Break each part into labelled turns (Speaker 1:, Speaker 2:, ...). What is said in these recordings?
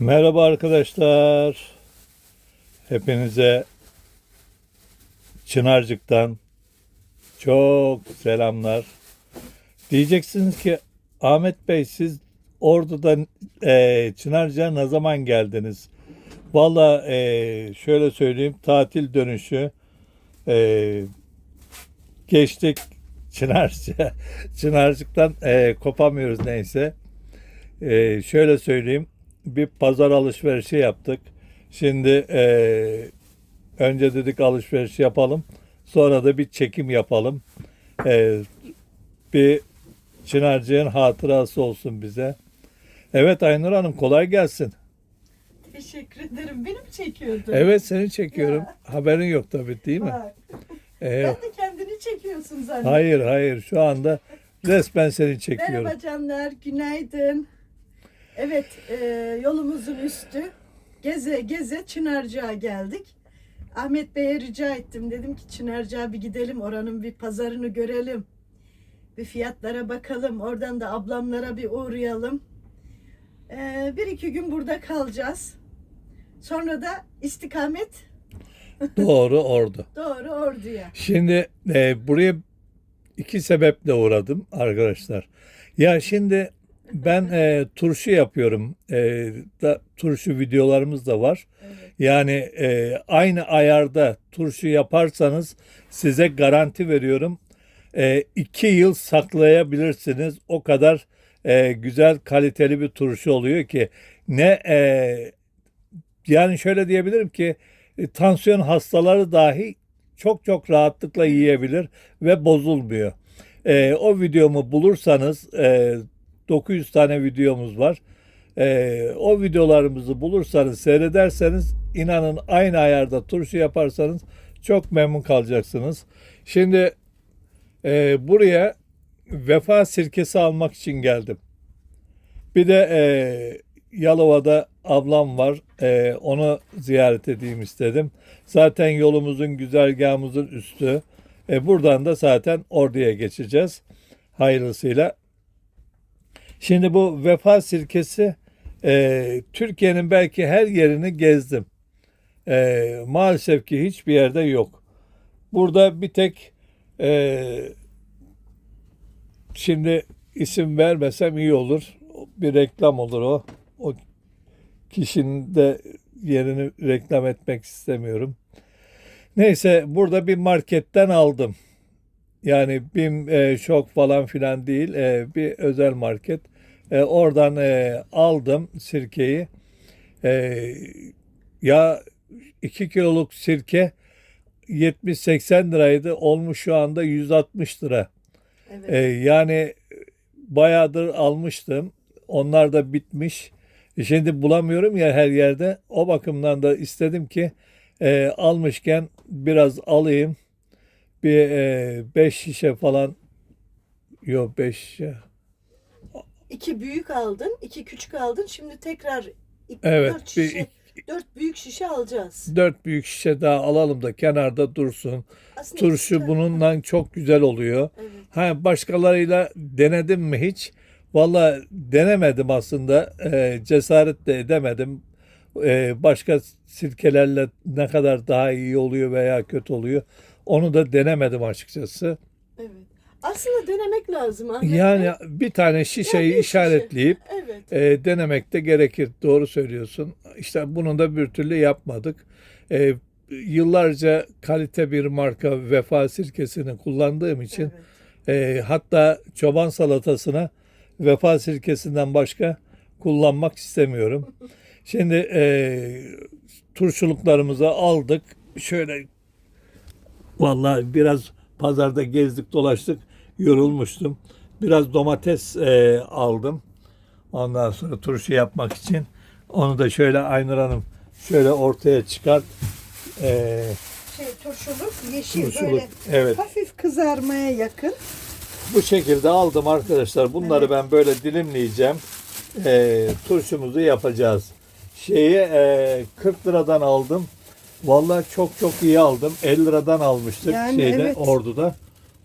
Speaker 1: Merhaba arkadaşlar. Hepinize Çınarcık'tan çok selamlar. Diyeceksiniz ki Ahmet Bey siz Ordu'dan e, Çınarcık'a ne zaman geldiniz? Valla e, şöyle söyleyeyim tatil dönüşü e, geçtik Çınarcık'a. Çınarcık'tan e, kopamıyoruz neyse. E, şöyle söyleyeyim bir pazar alışverişi yaptık. Şimdi eee, önce dedik alışveriş yapalım. Sonra da bir çekim yapalım. Eee, bir Çınarcık'ın hatırası olsun bize. Evet Aynur Hanım kolay gelsin.
Speaker 2: Teşekkür ederim. Beni mi çekiyordun?
Speaker 1: Evet seni çekiyorum.
Speaker 2: Ya.
Speaker 1: Haberin yok tabii değil mi?
Speaker 2: Bak,
Speaker 1: Ee,
Speaker 2: ben de kendini çekiyorsun zannettim.
Speaker 1: hayır hayır şu anda resmen seni çekiyorum.
Speaker 2: Merhaba canlar, günaydın. Evet, e, yolumuzun üstü. Geze geze Çınarcık'a geldik. Ahmet Bey'e rica ettim. Dedim ki Çınarcık'a bir gidelim, oranın bir pazarını görelim. Bir fiyatlara bakalım. Oradan da ablamlara bir uğrayalım. E, bir iki gün burada kalacağız. Sonra da istikamet
Speaker 1: Doğru ordu.
Speaker 2: doğru Ordu'ya.
Speaker 1: Şimdi e, buraya iki sebeple uğradım arkadaşlar. Ya şimdi ben e, turşu yapıyorum. E, da, turşu videolarımız da var.
Speaker 2: Evet.
Speaker 1: Yani e, aynı ayarda turşu yaparsanız size garanti veriyorum. E, iki yıl saklayabilirsiniz. O kadar e, güzel kaliteli bir turşu oluyor ki ne e, yani şöyle diyebilirim ki e, tansiyon hastaları dahi çok çok rahatlıkla yiyebilir ve bozulmuyor. E, o videomu bulursanız e, 900 tane videomuz var. E, o videolarımızı bulursanız seyrederseniz inanın aynı ayarda turşu yaparsanız çok memnun kalacaksınız. Şimdi e, buraya vefa sirkesi almak için geldim. Bir de e, Yalova'da ablam var. E, onu ziyaret edeyim istedim. Zaten yolumuzun güzergahımızın üstü. E, buradan da zaten Ordu'ya geçeceğiz. Hayırlısıyla. Şimdi bu vefa sirkesi e, Türkiye'nin belki her yerini gezdim. E, maalesef ki hiçbir yerde yok. Burada bir tek e, şimdi isim vermesem iyi olur. Bir reklam olur o. O kişinin de yerini reklam etmek istemiyorum. Neyse burada bir marketten aldım. Yani BİM e, şok falan filan değil. e, bir özel market. E, oradan e, aldım sirkeyi. E, ya 2 kiloluk sirke 70-80 liraydı. Olmuş şu anda 160 lira.
Speaker 2: Evet.
Speaker 1: E, yani bayağıdır almıştım. Onlar da bitmiş. E, Şimdi bulamıyorum ya her yerde. O bakımdan da istedim ki e, almışken biraz alayım. Bir 5 şişe falan yok 5 şişe.
Speaker 2: İki büyük aldın, iki küçük aldın. Şimdi tekrar iki,
Speaker 1: Evet,
Speaker 2: dört
Speaker 1: bir-
Speaker 2: şişe, dört büyük şişe alacağız.
Speaker 1: 4 büyük şişe daha alalım da kenarda dursun.
Speaker 2: Aslında
Speaker 1: Turşu
Speaker 2: ikisi-
Speaker 1: bununla çok güzel oluyor.
Speaker 2: Evet.
Speaker 1: Ha başkalarıyla denedim mi hiç? Valla denemedim aslında. Ee, cesaret de edemedim. Ee, başka sirkelerle ne kadar daha iyi oluyor veya kötü oluyor. Onu da denemedim açıkçası.
Speaker 2: Evet. Aslında denemek lazım Ahmet
Speaker 1: Yani
Speaker 2: Bey.
Speaker 1: bir tane şişeyi
Speaker 2: şişe.
Speaker 1: işaretleyip
Speaker 2: Evet.
Speaker 1: e, denemek de gerekir. Doğru söylüyorsun. İşte bunu da bir türlü yapmadık. E, yıllarca kalite bir marka vefa sirkesini kullandığım için
Speaker 2: evet.
Speaker 1: e, hatta çoban salatasına vefa sirkesinden başka kullanmak istemiyorum. Şimdi e, turşuluklarımızı aldık. Şöyle vallahi biraz pazarda gezdik dolaştık yorulmuştum. Biraz domates e, aldım. Ondan sonra turşu yapmak için. Onu da şöyle Aynur Hanım şöyle ortaya çıkart. E,
Speaker 2: Şey turşuluk yeşil
Speaker 1: turşuluk.
Speaker 2: böyle
Speaker 1: Evet.
Speaker 2: hafif kızarmaya yakın.
Speaker 1: Bu şekilde aldım arkadaşlar. Bunları
Speaker 2: Evet.
Speaker 1: ben böyle dilimleyeceğim. Ee, turşumuzu yapacağız. Şeyi e, 40 liradan aldım. Vallahi çok çok iyi aldım. 50 liradan almıştık
Speaker 2: Yani
Speaker 1: şeyde
Speaker 2: evet.
Speaker 1: Ordu'da.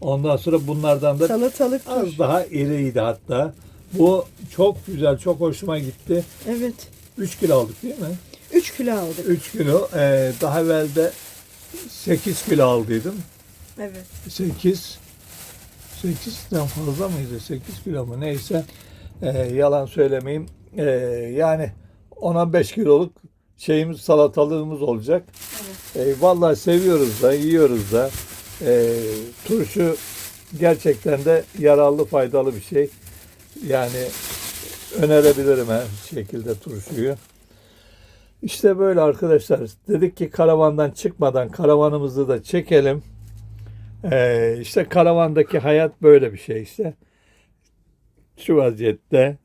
Speaker 1: Ondan sonra bunlardan da
Speaker 2: Salatalık
Speaker 1: az daha iriydi hatta. Bu çok güzel, çok hoşuma gitti.
Speaker 2: Evet.
Speaker 1: 3 kilo aldık değil mi?
Speaker 2: 3 kilo aldık.
Speaker 1: 3 kilo. Ee, daha evvel de 8 kilo aldıydım.
Speaker 2: Evet.
Speaker 1: 8 8'den fazla mıydı? 8 kilo mu? Neyse. Ee, yalan söylemeyeyim. Ee, yani 10-15 kiloluk şeyimiz salatalığımız olacak.
Speaker 2: Evet.
Speaker 1: Ee, vallahi seviyoruz da, yiyoruz da. Ee, turşu gerçekten de yararlı, faydalı bir şey. Yani önerebilirim her şekilde turşuyu. İşte böyle arkadaşlar. Dedik ki karavandan çıkmadan karavanımızı da çekelim. Ee, işte karavandaki hayat böyle bir şey işte. Şu vaziyette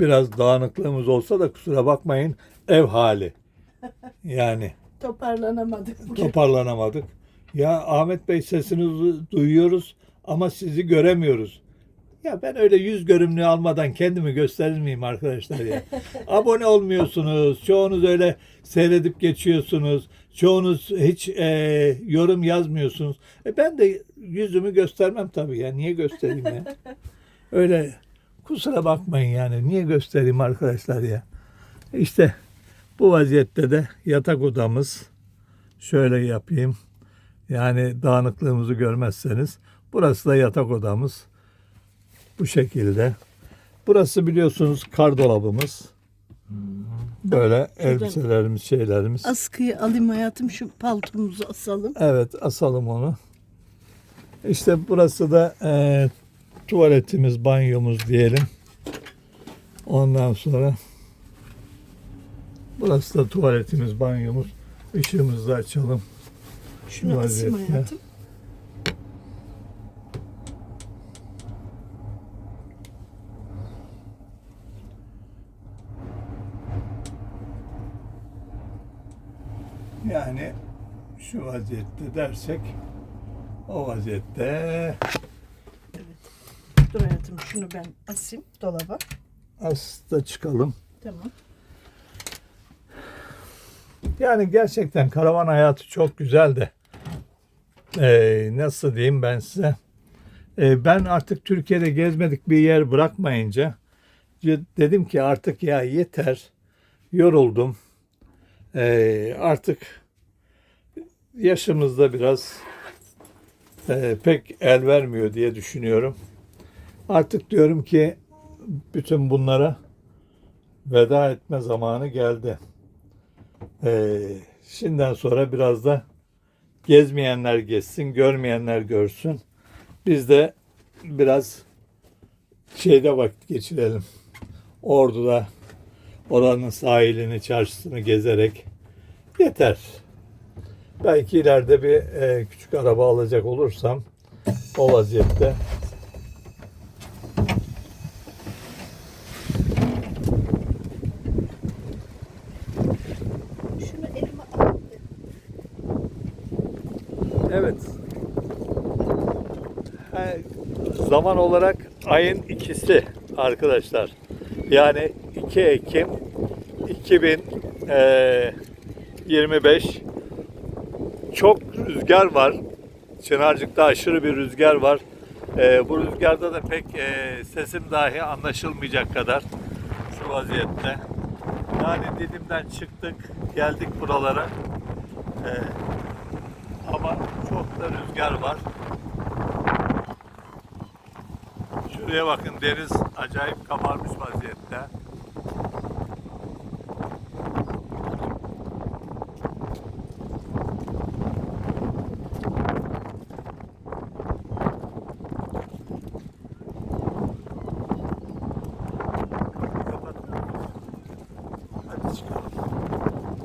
Speaker 1: biraz dağınıklığımız olsa da kusura bakmayın ev hali. Yani
Speaker 2: Toparlanamadık. bugün.
Speaker 1: toparlanamadık. Ya Ahmet Bey sesinizi duyuyoruz ama sizi göremiyoruz. Ya ben öyle yüz görümlüğü almadan kendimi gösterir miyim arkadaşlar ya? Abone olmuyorsunuz. Çoğunuz öyle seyredip geçiyorsunuz. Çoğunuz hiç e, yorum yazmıyorsunuz. E ben de yüzümü göstermem tabii ya. Niye göstereyim ya? Öyle kusura bakmayın yani. Niye göstereyim arkadaşlar ya? İşte bu vaziyette de yatak odamız. Şöyle yapayım. Yani dağınıklığımızı görmezseniz. Burası da yatak odamız. Bu şekilde. Burası biliyorsunuz kar dolabımız. Böyle elbiselerimiz, şeylerimiz.
Speaker 2: Askıyı alayım hayatım şu paltomuzu asalım.
Speaker 1: Evet asalım onu. İşte burası da e, tuvaletimiz, banyomuz diyelim. Ondan sonra burası da tuvaletimiz, banyomuz. Işığımızı da açalım.
Speaker 2: Şunu asayım
Speaker 1: vaziyette.
Speaker 2: hayatım.
Speaker 1: Yani şu vaziyette dersek o vaziyette
Speaker 2: Dur hayatım şunu ben asayım dolaba.
Speaker 1: aslında çıkalım.
Speaker 2: Tamam.
Speaker 1: Yani gerçekten karavan hayatı çok güzel de Ee, nasıl diyeyim ben size Ee, ben artık Türkiye'de gezmedik bir yer bırakmayınca dedim ki artık ya yeter yoruldum Ee, artık yaşımızda biraz e, pek el vermiyor diye düşünüyorum artık diyorum ki bütün bunlara veda etme zamanı geldi. Ee, şimdiden sonra biraz da gezmeyenler gezsin, görmeyenler görsün. Biz de biraz şeyde vakit geçirelim. Ordu'da oranın sahilini, çarşısını gezerek yeter. Belki ileride bir e, küçük araba alacak olursam o vaziyette
Speaker 2: Şunu elime al.
Speaker 1: Evet. Ha, Zaman olarak ayın ikisi arkadaşlar. Yani 2 Ekim 2025 çok rüzgar var. Çınarcık'ta aşırı bir rüzgar var. Ee, bu rüzgarda da pek e, sesim dahi anlaşılmayacak kadar şu vaziyette. Yani Didim'den çıktık, geldik buralara. Ee, ama çok da rüzgar var. Şuraya bakın deniz acayip kabarmış vaziyette.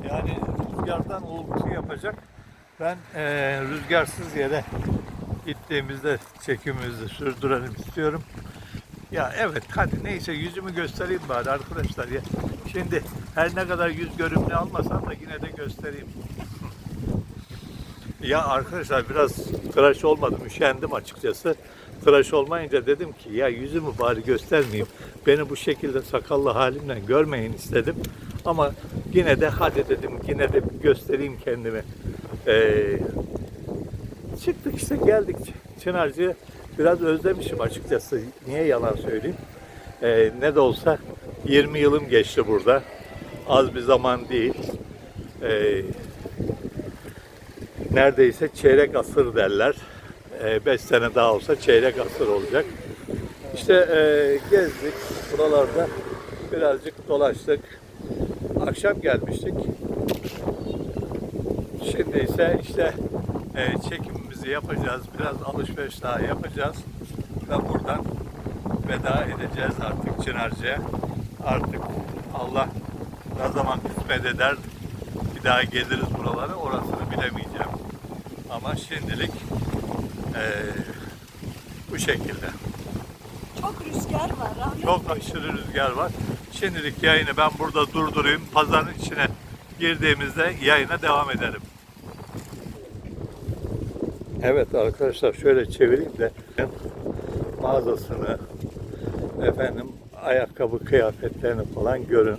Speaker 1: Yani rüzgardan uğultu yapacak. Ben eee, rüzgarsız yere gittiğimizde çekimimizi sürdürelim istiyorum. Ya evet hadi neyse yüzümü göstereyim bari arkadaşlar ya. Şimdi her ne kadar yüz görümlü almasam da yine de göstereyim. ya arkadaşlar biraz tıraş olmadım, üşendim açıkçası. Tıraş olmayınca dedim ki ya yüzümü bari göstermeyeyim. Beni bu şekilde sakallı halimle görmeyin istedim. Ama yine de hadi dedim yine de göstereyim kendimi. Ee, çıktık işte geldik Çınarcı'ya. Biraz özlemişim açıkçası. Niye yalan söyleyeyim? E, ne de olsa 20 yılım geçti burada. Az bir zaman değil. E, neredeyse çeyrek asır derler. 5 sene daha olsa çeyrek asır olacak. İşte e, gezdik buralarda birazcık dolaştık. Akşam gelmiştik. Şimdi ise işte e, çekimimizi yapacağız. Biraz alışveriş daha yapacağız. Ve buradan veda edeceğiz artık Çınarcı'ya. Artık Allah ne zaman kısmet eder bir daha geliriz buralara orasını bilemeyeceğim. Ama şimdilik e, bu şekilde.
Speaker 2: Çok rüzgar var. Rahmet
Speaker 1: Çok aşırı rüzgar var. Şimdilik yayını ben burada durdurayım. Pazarın içine girdiğimizde yayına devam ederim. Evet arkadaşlar şöyle çevireyim de mağazasını efendim ayakkabı kıyafetlerini falan görün.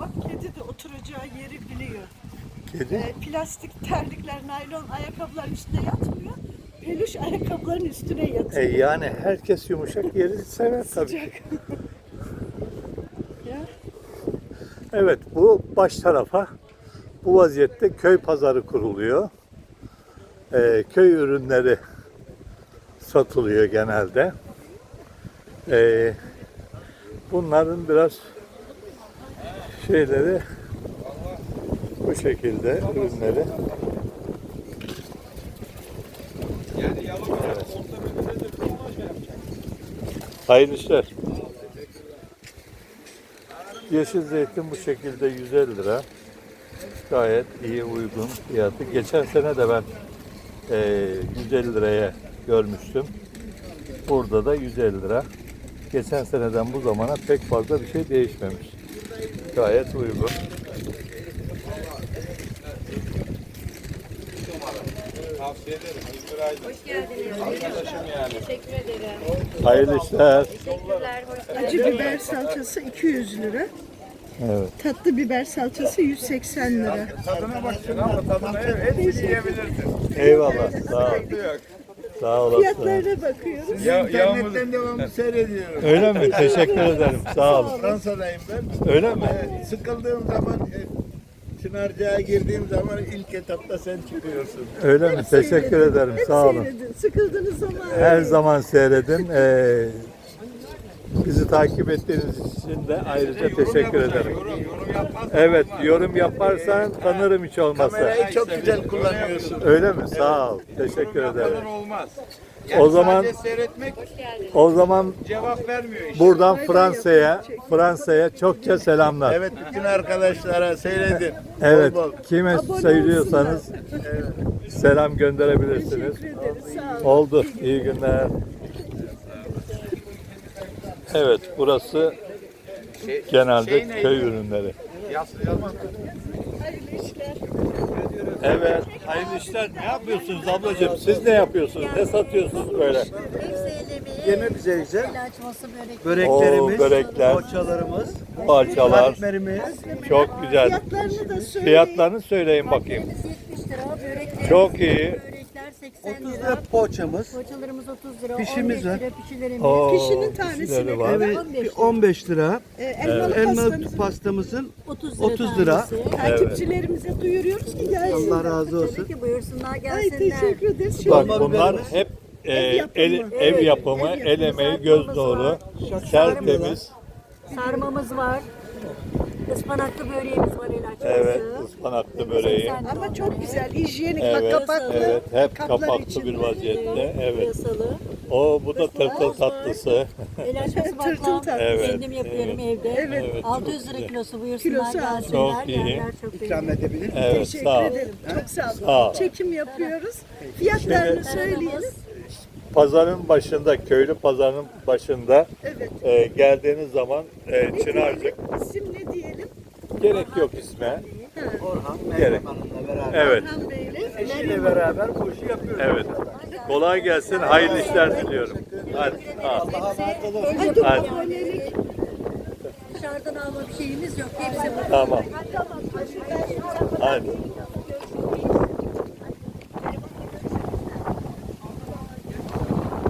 Speaker 2: Bak kedi de oturacağı yeri biliyor.
Speaker 1: Kedi.
Speaker 2: Ee, plastik terlikler, naylon ayakkabıların üstüne yatmıyor. Peluş ayakkabıların üstüne
Speaker 1: E,
Speaker 2: yatıyor.
Speaker 1: yani herkes yumuşak yeri sever tabii.
Speaker 2: Sıcak. ya,
Speaker 1: Evet bu baş tarafa bu vaziyette köy pazarı kuruluyor. Ee, köy ürünleri satılıyor genelde. Ee, bunların biraz şeyleri bu şekilde ürünleri. Hayırlı işler. Yeşil zeytin bu şekilde 150 lira. Gayet iyi uygun fiyatı. Geçen sene de ben eee 150 liraya görmüştüm. Burada da 150 lira. Geçen seneden bu zamana pek fazla bir şey değişmemiş. Gayet uygun.
Speaker 3: Tavsiye ederim. İlgiray'da.
Speaker 4: Hoş geldiniz.
Speaker 3: Arkadaşım yani.
Speaker 4: Teşekkür ederim.
Speaker 1: Hayırlı işler.
Speaker 4: Teşekkürler. Hoş geldiniz.
Speaker 2: acı biber salçası 200 lira.
Speaker 1: Evet.
Speaker 2: Tatlı biber salçası 180 lira.
Speaker 3: Tadına baksın ama tadına hepsini yiyebilirsin.
Speaker 1: Eyvallah. Sağ ol. Sağ olasın.
Speaker 2: Fiyatlarına bakıyoruz.
Speaker 3: Ya, İnternetten devamlı seyrediyorum.
Speaker 1: Öyle mi? Teşekkür ederim. Sağ olun.
Speaker 3: Fransa'dayım ben.
Speaker 1: Öyle mi?
Speaker 3: Ee, sıkıldığım zaman e, Çınarca'ya girdiğim zaman ilk etapta sen çıkıyorsun.
Speaker 1: Öyle mi? Teşekkür ederim.
Speaker 2: Hep
Speaker 1: Sağ olun.
Speaker 2: seyredin. Sıkıldığınız zaman
Speaker 1: Her zaman seyredin. Ee, bizi takip ettiğiniz için de ayrıca teşekkür ederim.
Speaker 3: Yorum, yorum yapmaz.
Speaker 1: Evet, yorum yaparsan tanırım hiç olmazsa.
Speaker 3: Kamerayı çok güzel kullanıyorsun.
Speaker 1: Öyle mi? Sağ ol. Teşekkür
Speaker 3: Yorum
Speaker 1: ederim.
Speaker 3: yapmadan
Speaker 1: O zaman-
Speaker 3: seyretmek
Speaker 1: O zaman
Speaker 3: cevap vermiyor işte.
Speaker 1: buradan Fransa'ya, Fransa'ya çokça selamlar.
Speaker 3: Evet bütün arkadaşlara seyredin.
Speaker 1: Evet,
Speaker 3: Bol bol.
Speaker 1: kime
Speaker 2: Abone
Speaker 1: söylüyorsanız selam gönderebilirsiniz. Oldu. İyi günler. Evet, burası
Speaker 3: Şey-
Speaker 1: genelde
Speaker 3: şey
Speaker 1: köy ürünleri.
Speaker 3: Yaz- yazmaz.
Speaker 2: Hayırlı işler.
Speaker 1: Evet, hayırlı işler. Ne yapıyorsunuz ablacığım? Siz ne yapıyorsunuz? Ne satıyorsunuz böyle?
Speaker 4: Ev seylemeyi,
Speaker 5: Yeme bize güzel.
Speaker 4: el açması börek.
Speaker 5: Böreklerimiz,
Speaker 1: Oo, börekler.
Speaker 5: poğaçalarımız,
Speaker 1: Parçalar.
Speaker 5: katmerimiz.
Speaker 1: Çok güzel.
Speaker 2: Fiyatlarını da söyleyin.
Speaker 1: Fiyatlarını söyleyin bakayım.
Speaker 4: Katmerimiz 70 lira, böreklerimiz
Speaker 1: Çok iyi.
Speaker 4: Börekler 80
Speaker 5: 30
Speaker 4: lira.
Speaker 5: lira poğaçamız.
Speaker 4: Poğaçalarımız 30 lira,
Speaker 5: Pişimiz
Speaker 4: 15
Speaker 5: var.
Speaker 4: lira pişilerimiz.
Speaker 1: Oo,
Speaker 2: Kişinin tanesi
Speaker 1: pişileri
Speaker 2: ne
Speaker 1: var.
Speaker 5: Evet
Speaker 4: 15 lira.
Speaker 5: 15 lira.
Speaker 2: Ee, elmalı,
Speaker 5: Elmalı
Speaker 2: pastamızı
Speaker 5: pastamızın
Speaker 4: 30 lira.
Speaker 5: 30 lira.
Speaker 4: tanesi.
Speaker 2: takipçilerimize duyuruyoruz ki gelsinler.
Speaker 5: Allah razı olsun.
Speaker 4: Tabii ki buyursunlar
Speaker 2: Ay
Speaker 4: gelsinler.
Speaker 2: teşekkür ederiz.
Speaker 1: Bak
Speaker 2: Şöyle
Speaker 5: Dolma
Speaker 1: bunlar
Speaker 5: biberimiz.
Speaker 1: hep e,
Speaker 2: Ev yapımı.
Speaker 1: el, ev
Speaker 4: Evet,
Speaker 1: yapımı,
Speaker 4: ev
Speaker 1: el
Speaker 4: yapımı.
Speaker 1: emeği, göz
Speaker 4: Sarmamız
Speaker 1: doğru,
Speaker 4: var.
Speaker 1: tertemiz.
Speaker 4: Sarmamız var. Ispanaklı böreğimiz var el açması.
Speaker 1: Evet, ıspanaklı böreği.
Speaker 4: 80 lira
Speaker 2: Ama çok güzel, hijyenik,
Speaker 1: Evet,
Speaker 2: bak kapaklı.
Speaker 1: evet, hep
Speaker 2: kaplar
Speaker 1: kapaklı
Speaker 2: içinde.
Speaker 1: bir vaziyette. Evet.
Speaker 4: Pırasalı.
Speaker 1: O bu da tırtıl tatlısı.
Speaker 4: El açması
Speaker 2: Tırtıl
Speaker 4: baklava.
Speaker 2: tatlısı.
Speaker 1: Evet,
Speaker 4: Kendim yapıyorum evde.
Speaker 2: Evet.
Speaker 1: Evet,
Speaker 4: 600
Speaker 1: çok
Speaker 4: lira kilosu buyursunlar
Speaker 2: Kilosu
Speaker 4: gelsinler.
Speaker 1: Çok iyi.
Speaker 4: Yerler çok
Speaker 5: İkram
Speaker 4: iyi.
Speaker 5: edebilir.
Speaker 1: Evet,
Speaker 2: Teşekkür
Speaker 1: sağ ol.
Speaker 2: ederim. Çok sağ olun.
Speaker 1: Sağ ol.
Speaker 2: Çekim yapıyoruz. Fiyatlarını söyleyelim.
Speaker 1: Pazarın başında, köylü pazarının başında
Speaker 2: Evet.
Speaker 1: e, geldiğiniz zaman e, Çınarcık
Speaker 2: İsim?
Speaker 1: Gerek yok isme.
Speaker 5: Orhan,
Speaker 1: Gerek.
Speaker 5: Meryem Hanım'la beraber.
Speaker 1: Evet,
Speaker 2: Orhan Bey'le.
Speaker 5: Eşiyle beraber bu işi yapıyoruz.
Speaker 1: evet. Kolay gelsin, hayırlı işler diliyorum. Hadi.
Speaker 2: Hadi
Speaker 1: Hadi.
Speaker 4: Dışarıdan alma bir şeyimiz yok. Hepsi burada.
Speaker 1: Tamam. Hadi.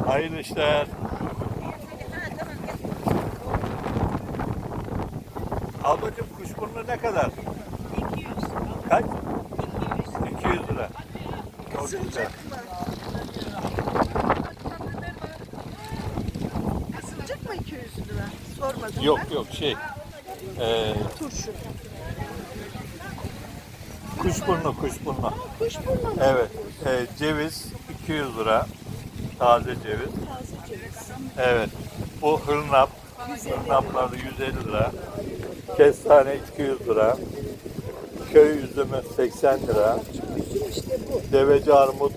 Speaker 1: Hayırlı işler. Kuşburnu ne kadar? 200. Kaç? 200 lira. Çok güzel.
Speaker 2: Asılacak mı 200 lira? Sormadım
Speaker 1: Yok yok şey. Ee,
Speaker 2: Turşu.
Speaker 1: kuşburnu kuşburnu.
Speaker 2: Kuşburnu mu?
Speaker 1: Evet. e, ceviz 200 lira. Taze ceviz.
Speaker 2: Taze ceviz.
Speaker 1: Evet. Bu hırnap. Hırnapları 150 lira. Kestane 200 lira. Köy üzümü 80 lira. Deveci armut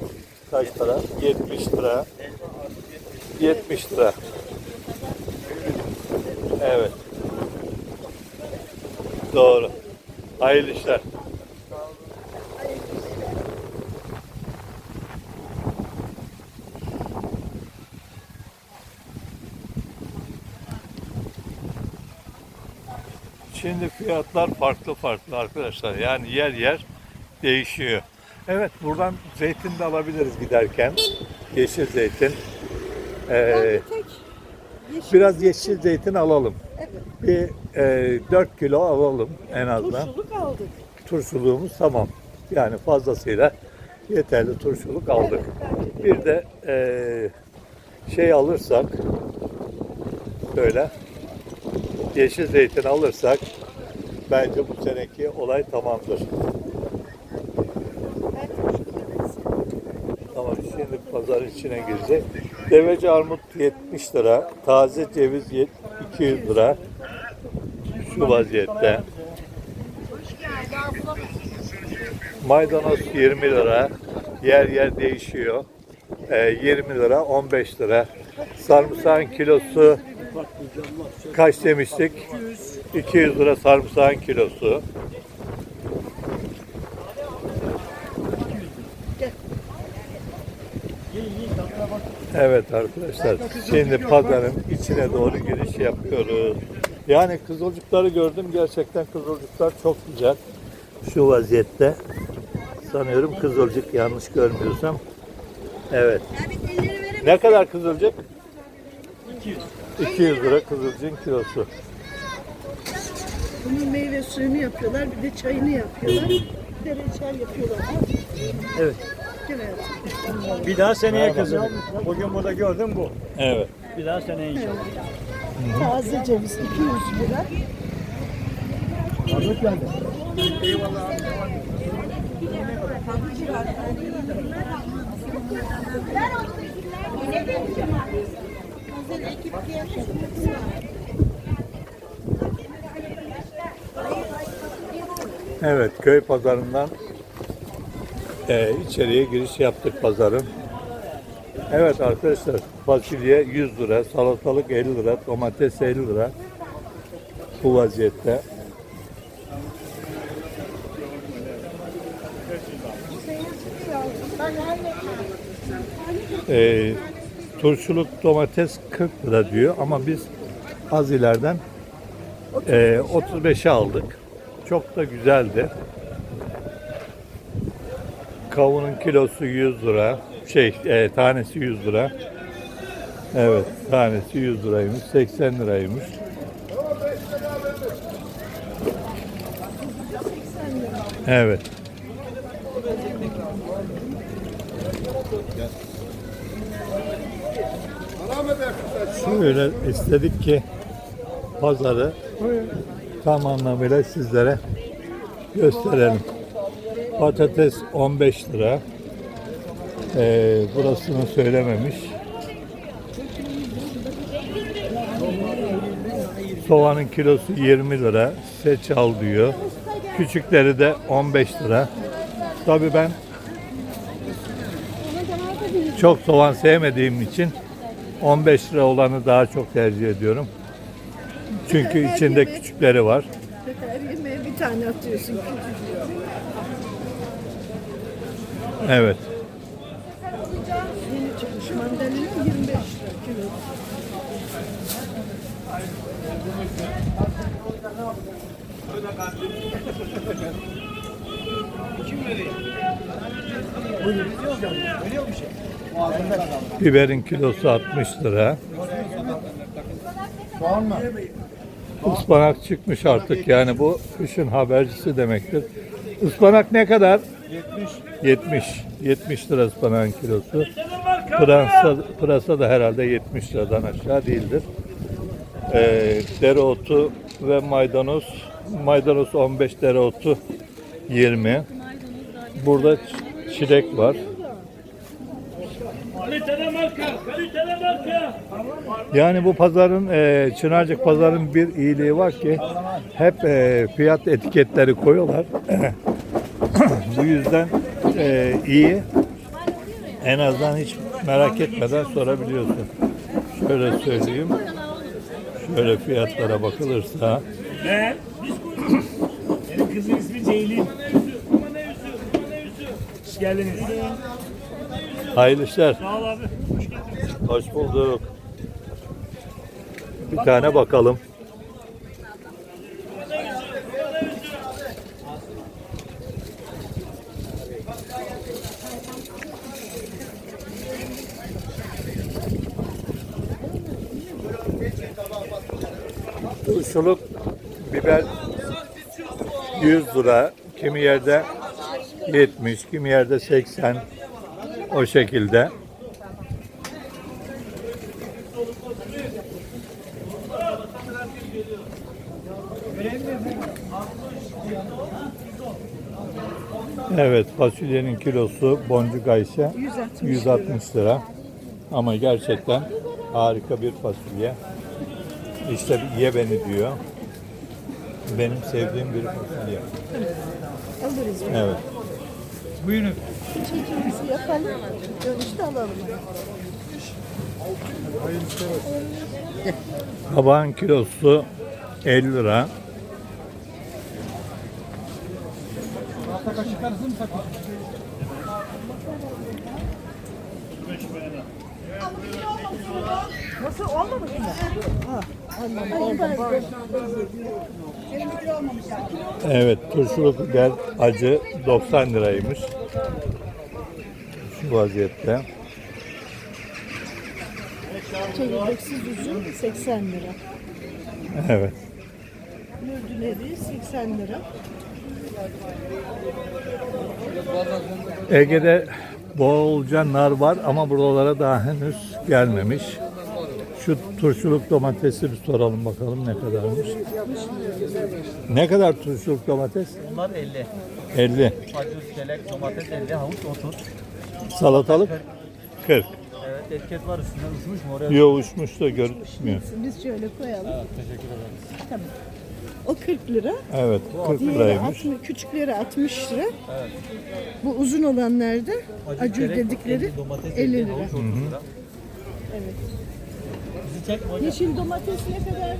Speaker 1: kaç lira? 70 lira. 70 lira. Evet. Doğru. Hayırlı işler. Şimdi fiyatlar farklı farklı arkadaşlar. Yani yer yer değişiyor. Evet buradan zeytin de alabiliriz giderken. Yeşil zeytin. Ee,
Speaker 2: yeşil
Speaker 1: biraz yeşil zeytin alalım.
Speaker 2: Evet.
Speaker 1: Bir e, 4 kilo alalım en azından.
Speaker 2: Turşuluk aldık.
Speaker 1: Turşuluğumuz tamam. Yani fazlasıyla yeterli turşuluk aldık. Bir de e, şey alırsak böyle yeşil zeytin alırsak bence bu seneki olay tamamdır. Tamam şimdi pazar içine girecek. Deveci armut 70 lira. Taze ceviz yet- 200 lira. Şu vaziyette. Maydanoz 20 lira. Yer yer değişiyor. Ee, 20 lira, 15 lira. Sarımsağın kilosu kaç demiştik? 200 lira sarımsağın kilosu. Evet arkadaşlar. Şimdi pazarın içine doğru giriş yapıyoruz. Yani kızılcıkları gördüm. Gerçekten kızılcıklar çok güzel. Şu vaziyette. Sanıyorum kızılcık yanlış görmüyorsam. Evet. Ne kadar kızılcık? 200. 200 lira kızılcığın kilosu.
Speaker 2: Bunun meyve suyunu yapıyorlar, bir de çayını yapıyorlar. Bir de reçel yapıyorlar.
Speaker 5: Evet. Bir daha seneye kızım. Bugün burada gördüm bu.
Speaker 1: Evet.
Speaker 5: Bir daha seneye inşallah.
Speaker 2: Taze ceviz 200 lira.
Speaker 5: Armut geldi.
Speaker 1: Evet, köy pazarından e, içeriye giriş yaptık pazarın. Evet arkadaşlar, fasulye 100 lira, salatalık 50 lira, domates 50 lira. Bu vaziyette. E, turşuluk domates 40 lira diyor ama biz az ileriden e, 35'e aldık. Çok da güzeldi. Kavunun kilosu 100 lira. Şey, e, tanesi 100 lira. Evet, tanesi 100 liraymış, 80 liraymış. Evet. Şöyle istedik ki pazarı tam anlamıyla sizlere gösterelim. Patates 15 lira. Ee, burasını söylememiş. Soğanın kilosu 20 lira. Seçal diyor. Küçükleri de 15 lira. Tabii ben çok soğan sevmediğim için 15 lira olanı daha çok tercih ediyorum. Çünkü içinde küçükleri var.
Speaker 2: Her yemeğe bir tane atıyorsun. küçücük.
Speaker 1: Evet.
Speaker 2: Yeni çıkmış mandalina 25 lira kilo.
Speaker 5: Şey?
Speaker 1: Biberin kilosu 60 lira.
Speaker 3: Soğan mı?
Speaker 1: Ispanak çıkmış artık yani bu kışın habercisi demektir. Ispanak ne kadar? 70. 70. 70 lira ıspanağın kilosu. Pırasa, pırasa da herhalde 70 liradan aşağı değildir. Ee, dereotu ve maydanoz. Maydanoz 15, dereotu 20. Burada çilek var.
Speaker 6: Kaliteli marka, kaliteli marka.
Speaker 1: Yani bu pazarın, e, Çınarcık pazarın bir iyiliği var ki hep e, fiyat etiketleri koyuyorlar. bu yüzden e, iyi. En azından hiç merak etmeden sorabiliyorsun. Şöyle söyleyeyim. Şöyle fiyatlara bakılırsa
Speaker 6: Ne? Benim kızın ismi Ceylin. Hoş geldiniz.
Speaker 1: Hayırlı işler.
Speaker 6: Sağ ol abi. Hoş geldiniz.
Speaker 1: Hoş bulduk. Bir tane bakalım. Turşuluk biber 100 lira. Kimi yerde 70, kimi yerde 80 o şekilde. Evet fasulyenin kilosu boncuk ayşe 160 lira. Ama gerçekten harika bir fasulye. İşte ye beni diyor. Benim sevdiğim bir fasulye. Evet.
Speaker 2: Çekimizi yapalım. Dönüşte alalım.
Speaker 1: Kabağın kilosu 50 lira. Evet, turşuluk biber acı 90 liraymış. Vaziyette.
Speaker 2: Çekirdeksiz üzüm 80 lira.
Speaker 1: Evet.
Speaker 2: Mürdüleri 80 lira.
Speaker 1: Ege'de bolca nar var ama buralara daha henüz gelmemiş. Şu turşuluk domatesi bir soralım bakalım ne kadarmış. Ne kadar turşuluk domates?
Speaker 7: Bunlar 50.
Speaker 1: 50.
Speaker 7: Acı, çelek, domates 50, havuç 30.
Speaker 1: Salatalık 40.
Speaker 7: Evet etiket var üstünde uçmuş mu oraya?
Speaker 1: Yo uçmuş da görünmüyor.
Speaker 2: Biz şöyle koyalım.
Speaker 7: Teşekkür ederim.
Speaker 2: O 40 lira.
Speaker 1: Evet 40
Speaker 2: Diğeri
Speaker 1: liraymış.
Speaker 2: 60, küçükleri 60 lira. Bu uzun olanlar da acur dedikleri
Speaker 7: 50, domates
Speaker 2: 50
Speaker 7: 50,
Speaker 2: lira.
Speaker 7: havuç 30 lira.
Speaker 2: Evet.
Speaker 7: Bizi çekme hocam.
Speaker 2: Yeşil domates ne kadar?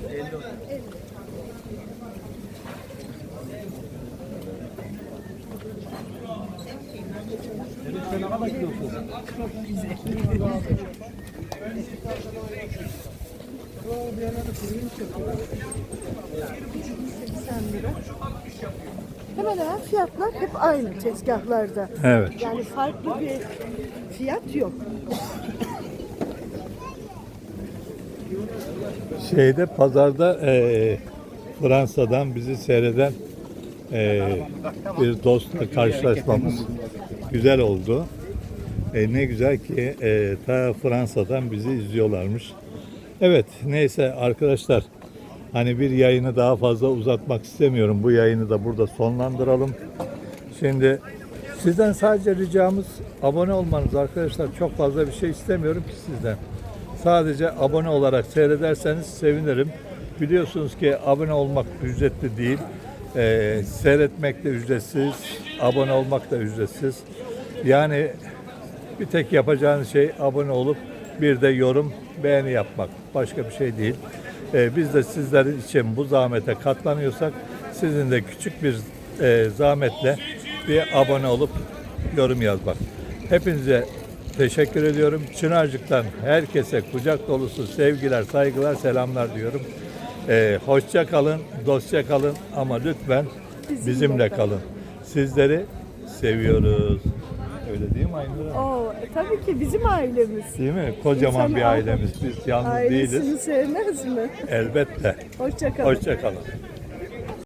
Speaker 2: Hemen hemen fiyatlar hep aynı tezgahlarda.
Speaker 1: Evet.
Speaker 2: Yani farklı bir fiyat yok.
Speaker 1: Şeyde pazarda eee, Fransa'dan bizi seyreden eee, bir dostla karşılaşmamız güzel oldu. E, ne güzel ki eee, ta Fransa'dan bizi izliyorlarmış. Evet neyse arkadaşlar hani bir yayını daha fazla uzatmak istemiyorum. Bu yayını da burada sonlandıralım. Şimdi sizden sadece ricamız abone olmanız arkadaşlar. Çok fazla bir şey istemiyorum ki sizden. Sadece abone olarak seyrederseniz sevinirim. Biliyorsunuz ki abone olmak ücretli değil. Ee, seyretmek de ücretsiz, abone olmak da ücretsiz. Yani bir tek yapacağınız şey abone olup bir de yorum, beğeni yapmak. Başka bir şey değil. Ee, biz de sizlerin için bu zahmete katlanıyorsak sizin de küçük bir e, zahmetle bir abone olup yorum yazmak. Hepinize teşekkür ediyorum. Çınarcık'tan herkese kucak dolusu sevgiler, saygılar, selamlar diyorum. Ee, hoşça kalın, dostça kalın ama lütfen bizimle kalın. Sizleri seviyoruz. Değil mi?
Speaker 2: Oo, tabii ki bizim ailemiz.
Speaker 1: Değil mi? Kocaman
Speaker 2: İnsan
Speaker 1: bir ailemiz. Biz yalnız
Speaker 2: Ailesini
Speaker 1: değiliz.
Speaker 2: sevmez mi?
Speaker 1: Elbette.
Speaker 2: Hoşça kalın.
Speaker 1: Hoşça kalın.